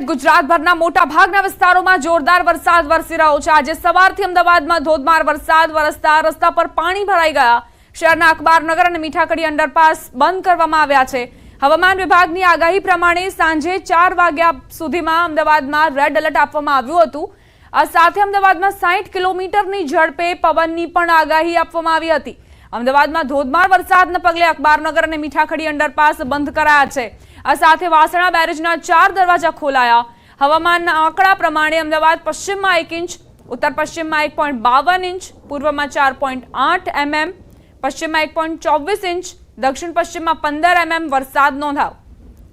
ગુજરાતભરના મોટા ભાગના વિસ્તારોમાં જોરદાર વરસાદ વરસી રહ્યો છે. આજે સવારથી અમદાવાદમાં ધોધમાર વરસાદ વરસતા રસ્તા પર પાણી ભરાઈ ગયા. શહેરના અખબારનગર અને મીઠાકડી અંડરપાસ બંધ કરવામાં આવ્યા છે. હવામાન વિભાગની આગાહી પ્રમાણે સાંજે ચાર વાગ્યા સુધીમાં અમદાવાદમાં રેડ એલર્ટ આપવામાં આવ્યું હતું. આ સાથે અમદાવાદમાં સાઠ કિલોમીટરની ઝડપે પવનની પણ આગાહી આપવામાં આવી હતી. અમદાવાદમાં ધોધમાર વરસાદના પગલે અખબારનગર અને મીઠાખડી અંડરપાસ બંધ કરાયા છે. આ સાથે વાસણા બેરેજના ચાર દરવાજા ખોલાયા. હવામાનના આંકડા પ્રમાણે અમદાવાદ પશ્ચિમમાં એક ઇંચ, ઉત્તર પશ્ચિમમાં એક પોઈન્ટ બાવન ઇંચ, પૂર્વમાં ચાર પોઈન્ટ આઠ એમએમ, પશ્ચિમમાં એક પોઈન્ટ ચોવીસ ઇંચ, દક્ષિણ પશ્ચિમમાં પંદર એમએમ વરસાદ નોંધાયો.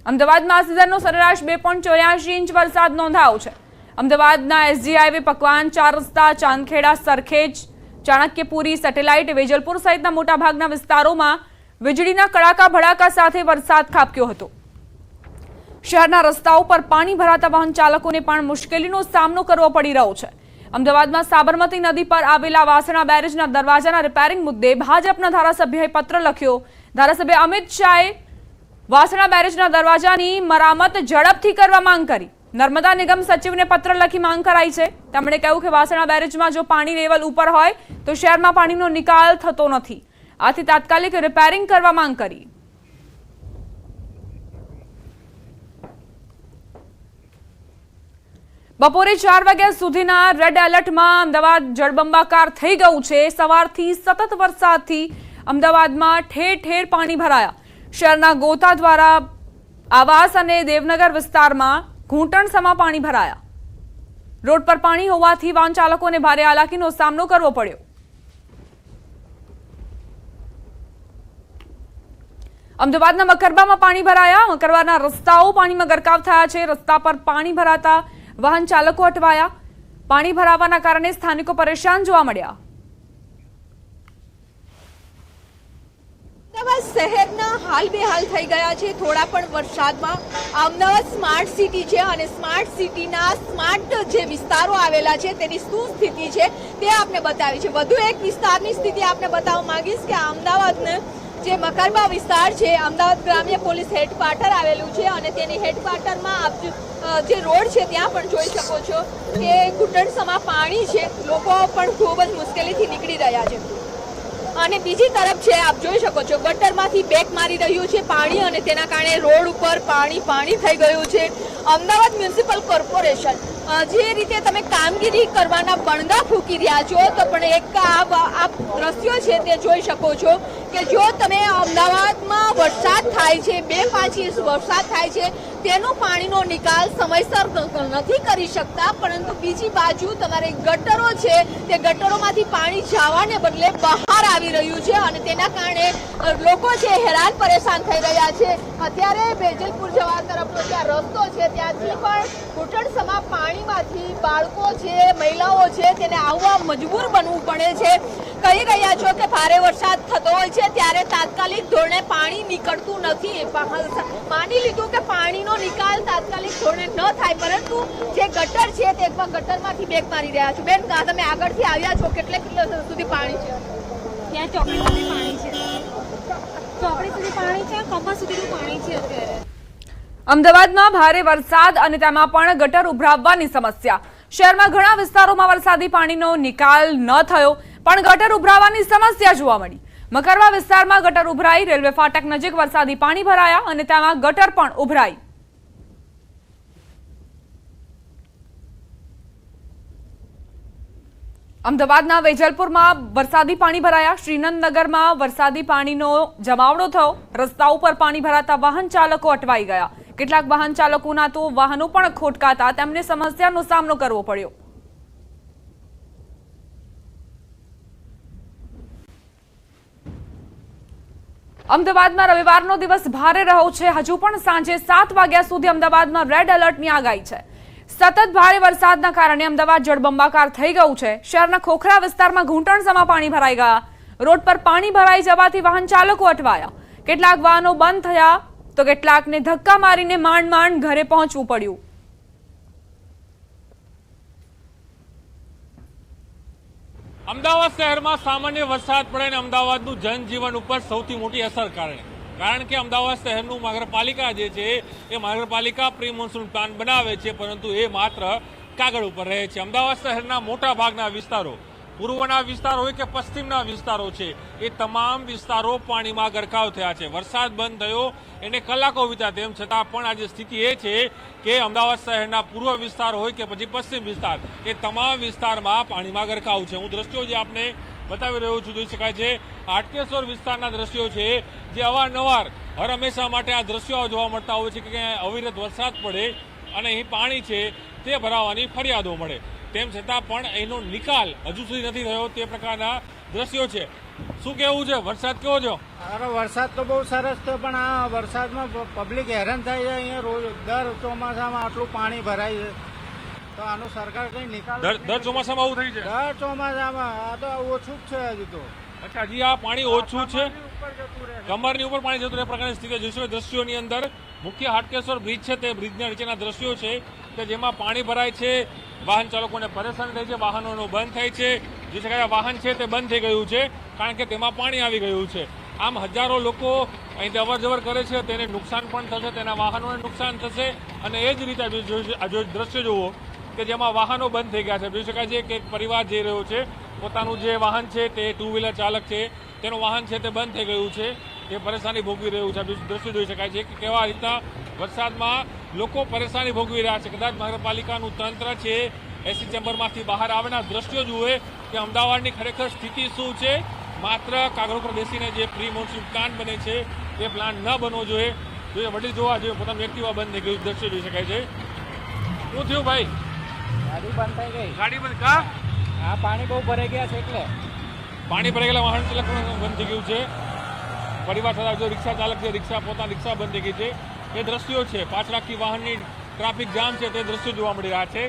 અમદાવાદમાં સિઝનનો સરેરાશ બે પોઈન્ટ ચોર્યાસી ઇંચ વરસાદ નોંધાયો છે. અમદાવાદના એસજી હાઈવે પકવાન, ચાર રસ્તા, ચાંદખેડા, સરખેજ, ચાણક્યપુરી, સેટેલાઇટ, વેજલપુર સહિતના મોટાભાગના વિસ્તારોમાં વીજળીના કડાકા ભડાકા સાથે વરસાદ ખાબક્યો હતો. શહેરના રસ્તાઓ પર પાણી ભરાતા વાહન ચાલકોને પણ મુશ્કેલીનો સામનો કરવો પડી રહ્યો છે. અમદાવાદમાં સાબરમતી નદી પર આવેલા વાસણા બેરેજના દરવાજાના રિપેરિંગ મુદ્દે ભાજપના ધારાસભ્યએ પત્ર લખ્યો. ધારાસભ્ય અમિત શાહે વાસણા બેરેજના દરવાજાની મરામત ઝડપથી કરવા માંગ કરી. નર્મદા નિગમ સચિવને પત્ર લખી માંગ કરાઈ છે. તેમણે કહ્યું કે વાસણા બેરેજમાં જો પાણી લેવલ ઉપર હોય તો શહેરમાં પાણીનો નિકાલ થતો નથી. આથી તાત્કાલિક રિપેરિંગ કરવા માંગ કરી. બપોરે ચાર વાગ્યા સુધીના રેડ એલર્ટમાં અમદાવાદ જળબંબાકાર થઈ ગયું છે. સવારથી સતત વરસાદથી અમદાવાદમાં ઠેર ઠેર પાણી ભરાયા. શહેરના ગોતા દ્વારા આવાસ અને દેવનગર વિસ્તારમાં ઘૂંટણસમાં પાણી ભરાયા. રોડ પર પાણી હોવાથી વાહન ચાલકોને ભારે હાલાકીનો સામનો કરવો પડ્યો. અમદાવાદના મકરબામાં પાણી ભરાયા. મકરબાના રસ્તાઓ પાણીમાં ગરકાવ થયા છે. રસ્તા પર પાણી ભરાતા વાહન ચાલકો અટવાયા. પાણી ભરાવાના કારણે સ્થાનિકો પરેશાન જોવા મળ્યા. શહેરના હાલ બેહાલ થઈ ગયા છે. થોડા પણ વરસાદમાં અમદાવાદ સ્માર્ટ સિટી છે અને સ્માર્ટ સિટીના સ્માર્ટ જે વિસ્તારો આવેલા છે, તેની શું સ્થિતિ છે તે આપને બતાવી છે. વધુ એક વિસ્તારની સ્થિતિ આપને બતાવવા માંગીશ કે અમદાવાદને જે મકરબા વિસ્તાર છે, અમદાવાદ ગ્રામ્ય પોલીસ હેડક્વાર્ટર આવેલું છે અને તેની હેડક્વાર્ટરમાં આપ જો- રોડ છે ત્યાં પણ જોઈ શકો છો કે ઘૂંટણસમાં પાણી છે. લોકો પણ ખૂબ જ મુશ્કેલીથી નીકળી રહ્યા છે. અને બીજી તરફ છે, આપ જોઈ શકો છો, ગટરમાંથી બેક મારી રહ્યું છે પાણી અને તેના કારણે રોડ ઉપર પાણી પાણી થઈ ગયું છે. Ahmedabad municipal corporation. જે રીતે તમે કામગીરી કરવાના બણદા ફૂંકી રહ્યા છો, તો પણ એક આ દ્રશ્યો છે તે જોઈ શકો છો કે જો તમે અમદાવાદમાં વરસાદ થાય છે, બે પાંચ ઇંચ વરસાદ થાય છે, તેનો પાણીનો નિકાલ સમયસર નથી કરી શકતા, પરંતુ બીજી બાજુ તમારે ગટરો છે, તે ગટરોમાંથી પાણી જવાને બદલે બહાર આવી રહ્યું છે અને તેના કારણે લોકો છે હેરાન પરેશાન થઈ રહ્યા છે. અત્યારે બેજલપુર જવા તરફનો જે રસ્તો છે ત્યાંથી પણ ઘૂંટણ સમા પાણીમાંથી બાળકો છે, મહિલાઓ છે, તેને આવવા મજબૂર બનવું પડે છે. કહી રહ્યા છો કે ભારે વરસાદ થતો હોય છે, ત્યારે તાત્કાલિક ધોરણે પાણી નીકળતું નથી. માની લીધું કે પાણીનો નિકાલ તાત્કાલિક ધોરણે ન થાય, પરંતુ જે ગટર છે તે ગટરમાંથી બેગ મારી રહ્યા છો. બેન તમે આગળથી આવ્યા છો, કેટલે કિલો સુધી પાણી છે? ત્યાં ચોકડી સુધી પાણી છે. ચોકડી સુધી પાણી છે, કમર સુધીનું પાણી છે અત્યારે. અમદાવાદમાં ભારે વરસાદ અને તેમાં પણ ગટર ઉભરાવવાની સમસ્યા. શહેરમાં ઘણા વિસ્તારોમાં વરસાદી પાણીનો નિકાલ ન થયો, પણ ગટર ઉભરાવાની સમસ્યા જોવા મળી. મકરવા વિસ્તારમાં ગટર ઉભરાઈ, રેલવે ફાટક નજીક વરસાદી પાણી ભરાયા અને તેમાં ગટર પણ ઉભરાઈ. અમદાવાદના વેજલપુરમાં વરસાદી પાણી ભરાયા. શ્રીનંદનગરમાં વરસાદી પાણીનો જમાવડો થયો. રસ્તા ઉપર પાણી ભરાતા વાહન ચાલકો અટવાઈ ગયા. કેટલાક વાહન ચાલકોના તો વાહનો પણ ખોટકાતા તેમને સમસ્યાનો સામનો કરવો પડ્યો. અમદાવાદમાં રવિવારનો દિવસ ભારે રહ્યો છે. હજુ પણ સાંજે સાત વાગ્યા સુધી અમદાવાદમાં રેડ એલર્ટની આગાહી છે. સતત ભારે વરસાદના કારણે અમદાવાદ જળબંબાકાર થઈ ગયું છે. શહેરના ખોખરા વિસ્તારમાં ઘૂંટણસમાં પાણી ભરાઈ ગયા. રોડ પર પાણી ભરાઈ જવાથી વાહન ચાલકો અટવાયા. કેટલાક વાહનો બંધ થયા. તો કેટલાકને ધક્કા મારીને માંડ માંડ ઘરે પહોંચવું પડ્યું. અમદાવાદ શહેરમાં સામાન્ય વરસાદ પડે અને અમદાવાદનું જનજીવન ઉપર સૌથી મોટી અસર કારણે કારણ કે અમદાવાદ શહેરનું નગરપાલિકા જે છે, એ નગરપાલિકા પ્રી મોન્સૂન પ્લાન બનાવે છે, પરંતુ એ માત્ર કાગળ ઉપર રહે છે. અમદાવાદ શહેરના મોટા ભાગના વિસ્તારો પૂર્વના વિસ્તારો હોય કે પશ્ચિમના વિસ્તારો છે, એ તમામ વિસ્તારો પાણીમાં ગરકાવ થયા છે. વરસાદ બંધ થયો, એને કલાકો વિતા તેમ છતાં પણ આજે સ્થિતિ એ છે કે અમદાવાદ શહેરના પૂર્વ વિસ્તાર હોય કે પછી પશ્ચિમ વિસ્તાર, એ તમામ વિસ્તારમાં પાણીમાં ગરકાવ છે. હું દ્રશ્યો જે આપને બતાવી રહ્યો છું, જોઈ શકાય છે. આટકેશ્વર વિસ્તારના દ્રશ્યો છે, જે અવારનવાર હર હંમેશા માટે આ દ્રશ્યો જોવા મળતા હોય છે કે અવિરત વરસાદ પડે અને અહીં પાણી છે, તે ભરાવાની ફરિયાદો મળે. તેમ છતાં પણ એનો નિકાલ હજુ સુધી નથી થયો તે પ્રકારના દ્રશ્યો છે. શું કેવું છે? વરસાદ કેવો છે? અરે વરસાદ તો બહુ સરસ છે પણ આ વરસાદમાં પબ્લિક હેરાન થાય છે અહીંયા રોજ દર ચોમાસામાં આટલું પાણી ભરાય છે. તો આનો સરકાર કઈ નિકાલ દર ચોમાસામાં આવું થઈ છે? દર ચોમાસામાં આ તો ઓછું જ છે હજુ તો. અચ્છા હજી આ પાણી ઓછું છે. કમરની ઉપર પાણી જતું રહે પ્રકારની સ્થિતિ જોઈશું દ્રશ્યોની અંદર મુખ્ય હાટકેશ્વર બ્રિજ છે તે બ્રિજના નીચેના દ્રશ્યો છે કે જેમાં પાણી ભરાય છે વાહન ચાલકોને પરેશાની થાય છે, વાહનોનો બંધ થાય છે. જે શકાય વાહન છે તે બંધ થઈ ગયું છે, કારણ કે તેમાં પાણી આવી ગયું છે. આમ હજારો લોકો અહીંથી અવર જવર કરે છે, તેને નુકસાન પણ થશે, તેના વાહનોને નુકસાન થશે. અને એ જ રીતે દ્રશ્ય જુઓ કે જેમાં વાહનો બંધ થઈ ગયા છે. જોઈ શકાય છે કે એક પરિવાર જઈ રહ્યો છે. પોતાનું જે વાહન છે તે ટુ વ્હીલર ચાલક છે. તેનું વાહન છે તે બંધ થઈ ગયું છે. તે પરેશાની ભોગવી રહ્યું છે. દ્રશ્ય જોઈ શકાય છે કે કેવા રીતના વરસાદમાં લોકો પરેશાની ભોગવી રહ્યા છે. કદાચ નગરપાલિકાનું તંત્ર છે એસી ચેમ્બરમાંથી બહાર આવેલા દ્રશ્યો જુએ કે અમદાવાદની ખરેખર સ્થિતિ શું છે. માત્ર કાગળ ઉપર બેસીને જે પ્રી મોન્સૂન પ્લાન બને છે તે પ્લાન ન બનવો જોઈએ. જોઈએ વડીલ જોવા જોઈએ પોતાનું એક્ટિવા બંધ થઈ ગયું દ્રશ્ય જોઈ શકાય છે. શું થયું ભાઈ? ગાડી બંધ થઈ ગઈ. ગાડી બંધ કા? આ પાણી બહુ ભરાઈ ગયા છે એટલે. પાણી ભરાઈ ગયેલા વાહન ચાલક બંધ થઈ ગયું છે. પરિવાર સાથે જો રિક્ષા ચાલક છે રિક્ષા પોતાની રિક્ષા બંધ થઈ ગઈ છે. એ દ્રશ્યો છે. પાછળ વાહનની ટ્રાફિક જામ છે. તે દ્રશ્યો જોવા મળી રહ્યા છે.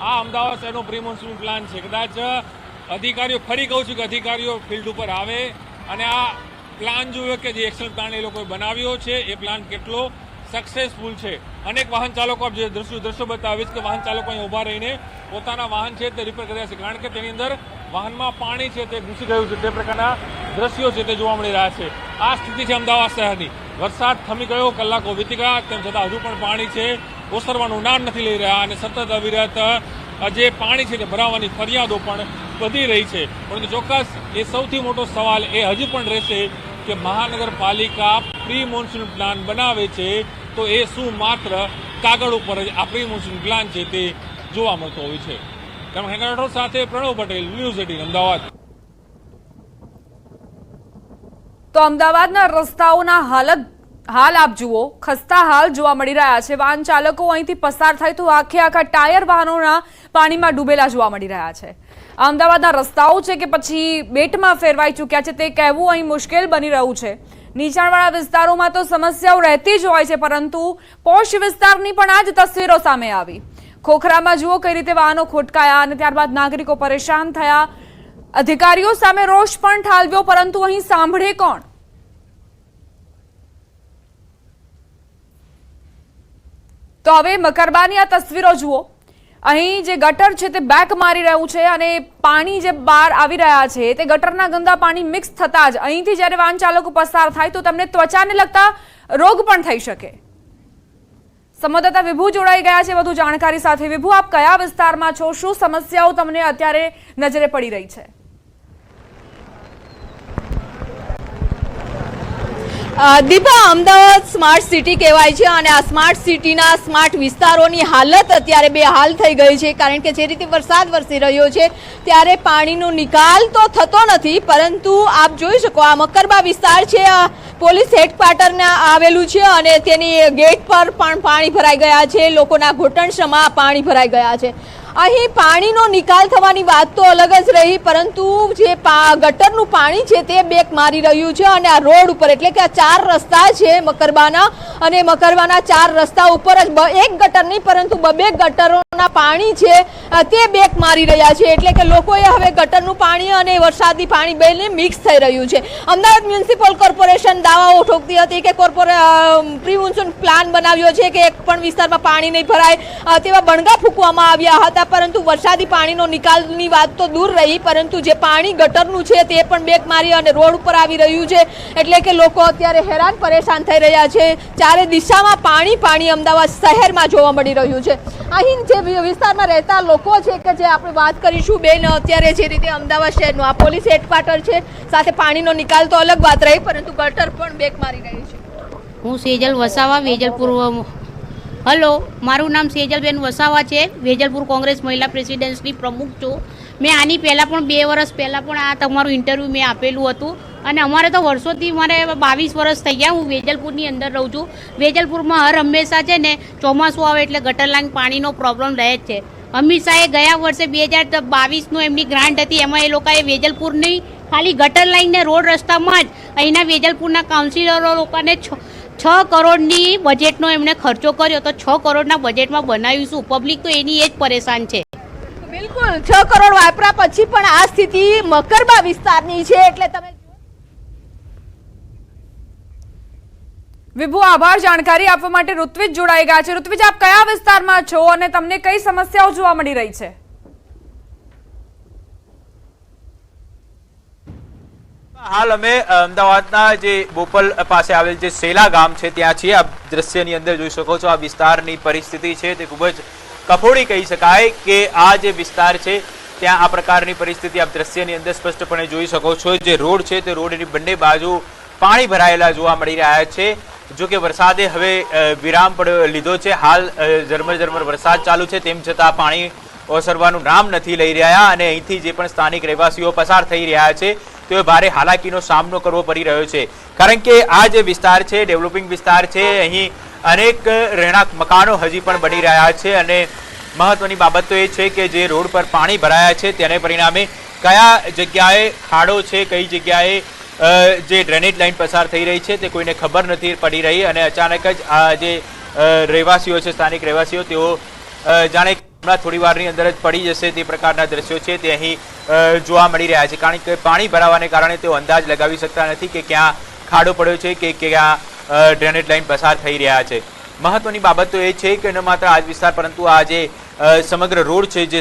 આ અમદાવાદ શહેરનો પ્રી પ્લાન છે. કદાચ અધિકારીઓ, ફરી કહું છું કે અધિકારીઓ ફિલ્ડ ઉપર આવે અને આ પ્લાન જોયો કે જે એક્શન પ્લાન એ લોકોએ બનાવ્યો છે, એ પ્લાન કેટલો સક્સેસફુલ છે. અનેક વાહન ચાલકો આપ જે દ્રશ્યો દ્રશ્યો બતાવીશ કે વાહન ચાલકો અહીં ઊભા રહીને પોતાના વાહન છે તે રિપેર કર્યા છે. કારણ કે તેની અંદર વાહનમાં પાણી છે તે ઘૂસી ગયું છે. તે પ્રકારના દ્રશ્યો છે તે જોવા મળી રહ્યા છે. આ સ્થિતિ છે અમદાવાદ શહેરની વરસાદ થમી ગયો, કલાકો વીતી ગયા, તેમ છતાં હજુ પણ પાણી છે. ઓસરવાનું નામ નથી લઈ રહ્યા અને સતત અવિરત જે પાણી છે તે ભરાવાની ફરિયાદો પણ વધી રહી છે. પરંતુ ચોક્કસ એ સૌથી મોટો સવાલ એ હજુ પણ રહેશે કે મહાનગરપાલિકા પ્રી મોન્સૂન પ્લાન બનાવે છે તો એ શું માત્ર કાગળ ઉપર જ આ પ્રી મોન્સૂન પ્લાન છે તે જોવા મળતો હોય છે. કારણ રાઠોડ સાથે પ્રણવ પટેલ, ન્યૂઝ એટીન, અમદાવાદ. તો અમદાવાદના રસ્તાઓના હાલત હાલ આપ જુઓ, ખસ્તા હાલ જોવા મળી રહ્યા છે. વાહન ચાલકો અહીંથી પસાર થાય તો આખે આખા ટાયર વાહનોના પાણીમાં ડૂબેલા જોવા મળી રહ્યા છે. અમદાવાદના રસ્તાઓ છે કે પછી બેટમાં ફેરવાઈ ચૂક્યા છે તે કહેવું અહીં મુશ્કેલ બની રહ્યું છે. નીચાણવાળા વિસ્તારોમાં તો સમસ્યાઓ રહેતી જ હોય છે, પરંતુ પોશ વિસ્તારની પણ આ જ તસવીરો સામે આવી. ખોખરામાં જુઓ કઈ રીતે વાહનો ખોટકાયા અને ત્યારબાદ નાગરિકો પરેશાન થયા. અધિકારીઓ સામે રોષ પણ ઠાલવ્યો, પરંતુ અહીં સાંભળે કોણ? તો હવે મકરબાની આ તસવીરો જુઓ. અહીં જે ગટર છે તે બેક મારી રહ્યું છે અને પાણી જે બહાર આવી રહ્યા છે, તે ગટરના ગંદા પાણી મિક્સ થતા જ અહીંથી જ્યારે વાહન ચાલકો પસાર થાય તો તમને ત્વચાને લગતા રોગ પણ થઈ શકે. સંવાદદાતા વિભુ જોડાઈ ગયા છે વધુ જાણકારી સાથે. વિભુ, આપ કયા વિસ્તારમાં છો? શું સમસ્યાઓ તમને અત્યારે નજરે પડી રહી છે? દીપા, અમદાવાદ સ્માર્ટ સિટી કહેવાય છે અને આ સ્માર્ટ સિટીના સ્માર્ટ વિસ્તારોની હાલત અત્યારે બે હાલ થઈ ગઈ છે, કારણ કે જે રીતે વરસાદ વરસી રહ્યો છે, ત્યારે પાણીનો નિકાલ તો થતો નથી, પરંતુ આપ જોઈ શકો આ મકરબા વિસ્તાર છે પોલીસ હેડક્વાર્ટરને આવેલું છે અને તેની ગેટ પર પણ પાણી ભરાઈ ગયા છે, લોકોના ઘૂંટણસમાં પાણી ભરાઈ ગયા છે. અહીં પાણીનો નિકાલ થવાની વાત તો અલગ જ રહી, પરંતુ જે ગટરનું પાણી છે તે બેક મારી રહ્યું છે અને આ રોડ ઉપર, એટલે કે આ ચાર રસ્તા છે મકરબાના, અને મકરબાના ચાર રસ્તા ઉપર જ એક ગટર નહીં, પરંતુ બબે ગટરોના પાણી છે તે બેક મારી રહ્યા છે. એટલે કે લોકોએ હવે ગટરનું પાણી અને વરસાદી પાણી બેને મિક્સ થઈ રહ્યું છે. અમદાવાદ મ્યુનિસિપલ કોર્પોરેશન દાવાઓ ઠોકતી હતી કે કોર્પોરે પ્રી પ્લાન બનાવ્યો છે કે એક પણ વિસ્તારમાં પાણી નહીં ભરાય. તેવા બણગા ફૂંકવામાં આવ્યા હતા. પરંતુ વરસાદી પાણીનો નિકાલની વાત તો દૂર રહી, પરંતુ જે પાણી ગટરનું છે તે પણ બેક મારી અને રોડ ઉપર આવી રહ્યું છે. એટલે કે લોકો અત્યારે હેરાન પરેશાન થઈ રહ્યા છે. ચારે દિશામાં પાણી પાણી અમદાવાદ શહેરમાં જોવા મળી રહ્યું છે. અહીં જે વિસ્તારમાં રહેતા લોકો છે કે જે આપણે વાત કરીશું, બેન, અત્યારે જે રીતે અમદાવાદ શહેરનું આ પોલીસ હેડક્વાર્ટર છે, સાથે પાણીનો નિકાલ તો અલગ વાત રહી, પરંતુ ગટર પણ બેક મારી રહી છે. હું સેજલ વસાવા, વેજલપુર હલો, મારું નામ સેજલબેન વસાવા છે. વેજલપુર કોંગ્રેસ મહિલા પ્રેસિડેન્સની પ્રમુખ છું. મેં આની પહેલાં પણ બે વર્ષ પહેલાં પણ આ તમારું ઇન્ટરવ્યૂ મેં આપેલું હતું. અને અમારે તો વર્ષોથી મારે બાવીસ વર્ષ થઈ ગયા હું વેજલપુરની અંદર રહું છું. વેજલપુરમાં હર હંમેશા છે ને ચોમાસું આવે એટલે ગટર લાઈન પાણીનો પ્રોબ્લેમ રહે જ છે. અમિત શાહે ગયા વર્ષે બે હજાર બાવીસનું એમની ગ્રાન્ટ હતી. એમાં એ લોકોએ વેજલપુરની ખાલી ગટર લાઈન ને રોડ રસ્તામાં જ અહીંના વેજલપુરના કાઉન્સિલરો લોકોને છ કરોડની બજેટનો એમણે ખર્ચો કર્યો તો છ કરોડના બજેટમાં બનાવીશું પબ્લિક તો એની એ જ પરેશાન છે. બિલકુલ છ કરોડ વાપરા પછી પણ આ સ્થિતિ મકરબા વિસ્તારની છે એટલે તમે વિભુ આભાર. જાણકારી આપવા માટે ઋત્વિજ જોડાઈ ગયા છે. ઋત્વિજ આપ કયા વિસ્તારમાં છો અને તમને કઈ સમસ્યાઓ જોવા મળી રહી છે? હાલ અમે અમદાવાદના જે બોપલ પાસે આવેલ જે સેલા ગામ છે, ત્યાં છીએ. આપ દ્રશ્યની અંદર જોઈ શકો છો આ વિસ્તારની પરિસ્થિતિ છે. તે ખૂબ જ કફોડી કહી શકાય કે આ જે વિસ્તાર છે, ત્યાં આ પ્રકારની પરિસ્થિતિ આપ દ્રશ્યની અંદર સ્પષ્ટપણે જોઈ શકો છો. જે રોડ છે, તે રોડની બંને બાજુ પાણી ભરાયેલા જોવા મળી રહ્યા છે. જો કે વરસાદે હવે વિરામ પણ લીધો છે. હાલ ઝરમર ઝરમર વરસાદ ચાલુ છે. તેમ છતાં પાણી ઓસરવાનું નામ નથી લઈ રહ્યા અને અહીંથી જે પણ સ્થાનિક રહેવાસીઓ પસાર થઈ રહ્યા છે તેઓ ભારે હાલાકીનો સામનો કરવો પડી રહ્યો છે. કારણ કે આ જે વિસ્તાર છે, ડેવલપિંગ વિસ્તાર છે, અહીં અનેક રહેણાંક મકાનો હજી પણ બની રહ્યા છે અને મહત્વની બાબત તો એ છે કે જે રોડ પર પાણી ભરાયા છે તેને પરિણામે કયા જગ્યાએ ખાડો છે, કઈ જગ્યાએ જે ડ્રેનેજ લાઈન પસાર થઈ રહી છે તે કોઈને ખબર નથી પડી રહી અને અચાનક જ આ જે રહેવાસીઓ છે, સ્થાનિક રહેવાસીઓ તેઓ જાણે હમણાં થોડી વારની અંદર જ પડી જશે તે પ્રકારના દ્રશ્યો છે. તે અહીં જોવા મળી રહ્યા છે. કારણ કે પાણી ભરાવાને કારણે તેઓ અંદાજ લગાવી શકતા નથી કે ક્યાં ખાડો પડ્યો છે કે ક્યાં ડ્રેનેજ લાઈન પસાર થઈ રહ્યા છે. મહત્વની બાબત તો એ છે કે ન માત્ર આ વિસ્તાર, પરંતુ આ જે સમગ્ર રોડ છે, જે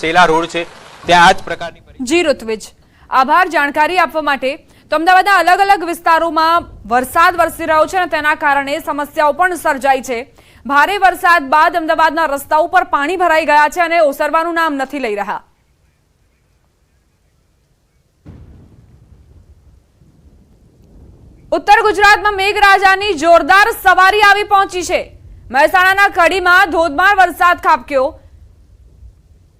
સેલા રોડ છે, ત્યાં આ જ પ્રકારની જી ઋત્વિજ, આભાર જાણકારી આપવા માટે. તો અમદાવાદના અલગ અલગ વિસ્તારોમાં વરસાદ વરસી રહ્યો છે અને તેના કારણે સમસ્યાઓ પણ સર્જાઈ છે. ભારે વરસાદ બાદ અમદાવાદના રસ્તાઓ પર પાણી ભરાઈ ગયા છે અને ઓસરવાનું નામ નથી લઈ રહ્યા. ઉત્તર ગુજરાતમાં મેઘરાજાની જોરદાર સવારી આવી પહોંચી છે. મહેસાણાના કડીમાં ધોધમાર વરસાદ ખાબક્યો.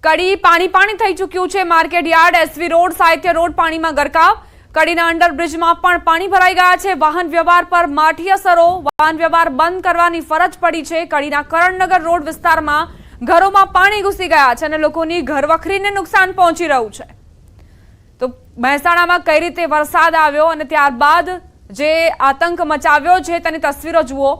કડી પાણી પાણી થઈ ચૂક્યું છે. Market yard S V road, Sahitya road પાણીમાં ગરકાવ. કડીના અંડરબ્રિજમાં પણ પાણી ભરાઈ ગયા છે. વાહન વ્યવહાર પર માઠી અસરો. વાહન વ્યવહાર બંધ કરવાની ફરજ પડી છે. કડીના કરણનગર રોડ વિસ્તારમાં ઘરોમાં પાણી ઘૂસી ગયા છે અને લોકોની ઘરવખરીને નુકસાન પહોંચી રહ્યું છે. તો મહેસાણામાં કઈ રીતે વરસાદ આવ્યો અને ત્યારબાદ જે આતંક મચાવ્યો છે તેની તસવીરો જુઓ.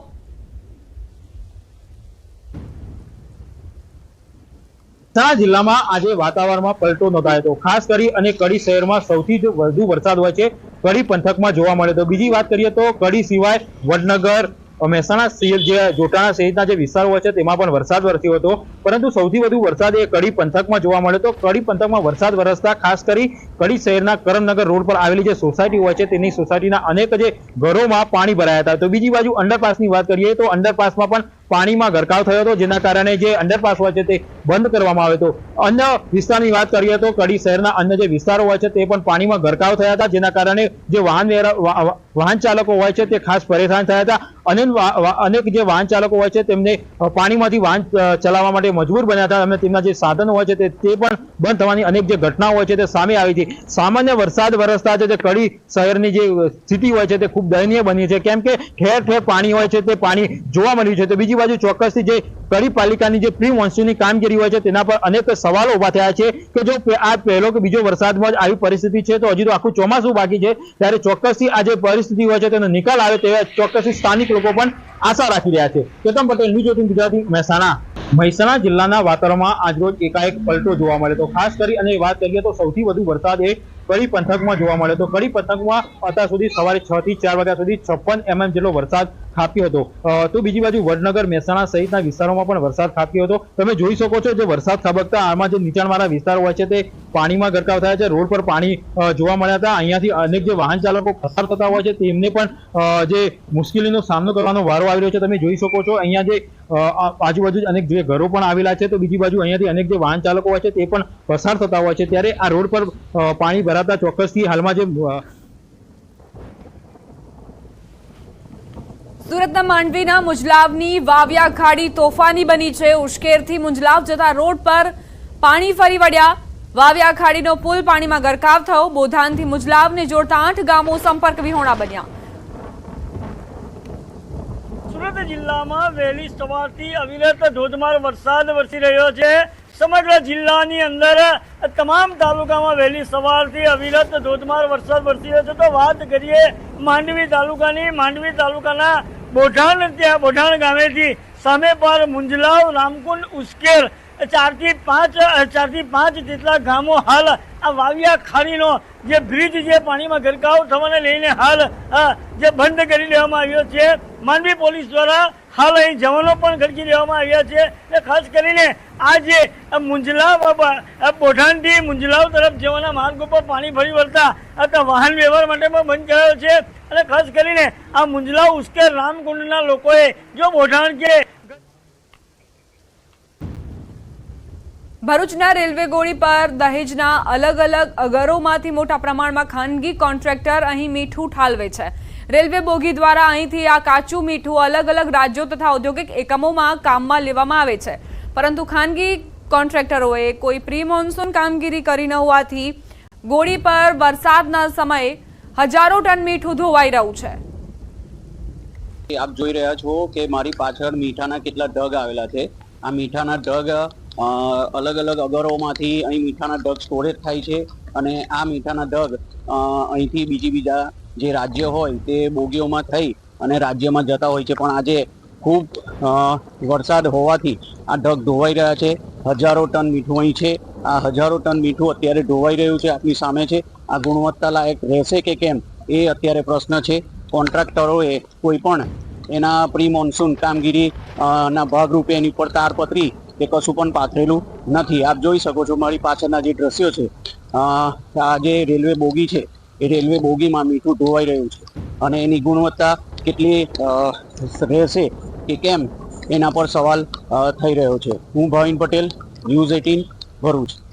મહેસાણા જિલ્લામાં આજે વાતાવરણમાં પલટો નોંધાયો ખાસ કરી અને કડી શહેરમાં સૌથી વધુ વરસાદ હોય છે. કડી પંથકમાં જોવા મળે તો બીજી વાત કરીએ તો કડી સિવાય વડનગર, મહેસાણા, જે જોટાણા સહિતના જે વિસ્તારો હોય છે તેમાં પણ વરસાદ વરસ્યો હતો. પરંતુ સૌથી વધુ વરસાદ એ કડી પંથકમાં જોવા મળ્યો તો કડી પંથકમાં વરસાદ વરસતા ખાસ કરી કડી શહેરના કરમનગર રોડ પર આવેલી જે સોસાયટી હોય છે, તેની સોસાયટીના અનેક જે ઘરોમાં પાણી ભરાયા હતા. તો બીજી બાજુ અંડરપાસની વાત કરીએ તો અંડરપાસમાં પણ પાણીમાં ગરકાવ થયો હતો, જેના કારણે જે અંડરપાસ હોય છે તે બંધ કરવામાં આવ્યો હતો. અન્ય વિસ્તારની વાત કરીએ તો કડી શહેરના અન્ય જે વિસ્તારો હોય છે, તે પણ પાણીમાં ગરકાવ થયા હતા, જેના કારણે જે વાહન વાહન ચાલકો હોય છે તે ખાસ પરેશાન થયા હતા. અને અનેક જે વાહન ચાલકો હોય છે, તેમને પાણીમાંથી વાહન ચલાવવા માટે મજબૂર બન્યા હતા અને તેમના જે સાધનો હોય છે તે પણ બંધ થવાની અનેક જે ઘટનાઓ હોય છે તે સામે આવી હતી. સામાન્ય વરસાદ વરસતા જે કડી શહેરની જે સ્થિતિ હોય છે તે ખૂબ દયનીય બની છે. કેમ કે ઠેર ઠેર પાણી હોય છે તે પાણી જોવા મળ્યું છે. તો બીજી બાજુ ચોક્કસથી જે કડી પાલિકાની જે પ્રી મોન્સૂનની કામગીરી હોય છે તેના પર અનેક સવાલો ઊભા થયા છે કે જો આ પહેલો કે બીજો વરસાદમાં જ આવી પરિસ્થિતિ છે તો હજી તો આખું ચોમાસું બાકી છે. ત્યારે ચોક્કસથી આ જે પરિસ્થિતિ હોય છે તેનો નિકાલ આવે તેવા ચોક્કસથી સ્થાનિક લોકો પણ આશા રાખી રહ્યા છે. Ketan Patel, news eighteen Gujarati, Mehsana. Mehsana જિલ્લાના વાતાવરણમાં આજરોજ એકાએક પલટો જોવા મળે તો ખાસ કરી અને વાત કરીએ તો સૌથી વધુ વરસાદ એ કડી પંથકમાં જોવા મળે તો કડી પંથકમાં અત્યાર સુધી સવારે છ થી ચાર વાગ્યા સુધી છપ્પન એમએમ જેટલો વરસાદ ખાબક્યો હતો. તો બીજી બાજુ વડનગર મહેસાણા સહિતના વિસ્તારોમાં પણ વરસાદ ખાપ્યો હતો. તમે જોઈ શકો છો જે વરસાદ ખાબકતા આમાં જે નીચાણવાળા વિસ્તારો હોય છે તે પાણીમાં ગરકાવ થયા છે. રોડ પર પાણી જોવા મળ્યા હતા. અહીંયાથી અનેક જે વાહન ચાલકો પસાર થતા હોય છે તેમને પણ જે મુશ્કેલીનો સામનો કરવાનો વારો આવી રહ્યો છે. તમે જોઈ શકો છો અહીંયા જે આજુબાજુ અનેક જે ઘરો પણ આવેલા છે. તો બીજી બાજુ અહીંયાથી અનેક જે વાહન ચાલકો હોય છે તે પણ પસાર થતા હોય છે. ત્યારે આ રોડ પર પાણી ભરાતા ચોક્કસથી હાલમાં જે સુરતના માંડવીના મુજલાવની વાવ્યા ખાડી તોફાની બની છે. ઉશ્કેરથી મુંજલાવ જતા રોડ પર પાણી ફરી વળ્યા. વાવ્યા ખાડીનો પુલ પાણીમાં ગરકાવ થયો. બોધાનથી મુજલાવને જોડતા આઠ ગામો સંપર્ક વિહોણા બન્યા. સુરત જિલ્લામાં વહેલી સવારથી અવિરત ધોધમાર વરસાદ વરસી રહ્યો છે. સમગ્ર જિલ્લાની અંદર તમામ તાલુકામાં વહેલી સવારથી અવિરત ધોધમાર વરસાદ વરસી રહ્યો છે. તો વાત કરીએ માંડવી તાલુકાની. માંડવી તાલુકાના બોઢાણ ત્યાં, બોઢાણ ગામેથી સામે પર મુંજલાવ, રામકુંડ, ઉશ્કેર ચારથી પાંચ ચારથી પાંચ જેટલા ગામો હાલ આ વાવિયા ખાડીનો જે બ્રિજ જે પાણીમાં ગરકાવ થવાને લઈને હાલ જે બંધ કરી દેવામાં આવ્યો છે. માંડવી પોલીસ દ્વારા હાલ અહીં જવાનો પણ ખડકી દેવામાં આવ્યા છે અને ખાસ કરીને આ જે મુંજલાવ બોઢાણથી મુંજલાવ તરફ જવાના માર્ગ ઉપર પાણી ભરી વળતા અથવા વાહન વ્યવહાર માટે પણ બંધ કરાયો છે. અને ખાસ કરીને આ મુંજલા ઉસ્કેર રામકુંડના લોકોએ જો મોઢાણ કે ભરૂચના રેલવે ગોળી પર દહેજના અલગ અલગ અગરોમાંથી મોટા પ્રમાણમાં ખાનગી કોન્ટ્રાક્ટર અહીં મીઠું ઠાલવે છે. રેલવે બોગી દ્વારા અહીંથી આ કાચું મીઠું અલગ અલગ રાજ્યો તથા ઔદ્યોગિક એકમોમાં કામમાં લેવામાં આવે છે. પરંતુ ખાનગી કોન્ટ્રાક્ટરોએ કોઈ પ્રી મોન્સૂન કામગીરી કરી ન હોવાથી ગોળી પર વરસાદના સમયે હજારો ટન મીઠું ધોવાઈ રહ્યું છે. આપ જોઈ રહ્યા છો કે મારી પાછળ મીઠાના કેટલા ઢગ આવેલા છે. આ મીઠાના ઢગ અલગ અલગ અગરોમાંથી અહીં મીઠાના ઢગ સ્ટોરેજ થાય છે અને આ મીઠાના ઢગ અહીંથી બીજી બીજા જે રાજ્ય હોય તે બોગીઓમાં થઈ અને રાજ્યમાં જતા હોય છે. પણ આજે ખૂબ વરસાદ હોવાથી આ ઢગ ધોવાઈ રહ્યા છે. હજારો ટન મીઠું અહીં છે. આ હજારો ટન મીઠું અત્યારે ઢોવાઈ રહ્યું છે આપની સામે છે. આ ગુણવત્તા લાયક રહેશે કે કેમ એ અત્યારે પ્રશ્ન છે. કોન્ટ્રાક્ટરોએ કોઈ પણ એના પ્રી મોન્સૂન કામગીરી ના ભાગરૂપે એની પર તારપત્રી કે કશું પણ પાથરેલું નથી. આપ જોઈ શકો છો મારી પાછળના જે દ્રશ્યો છે આ જે રેલવે બોગી છે, એ રેલવે બોગીમાં મીઠું ઢોવાઈ રહ્યું છે. અને એની ગુણવત્તા કેટલી રહેશે કે કેમ એના પર સવાલ થઈ રહ્યો છે. હું ભાવિન પટેલ, ન્યૂઝ એટીન Борусь.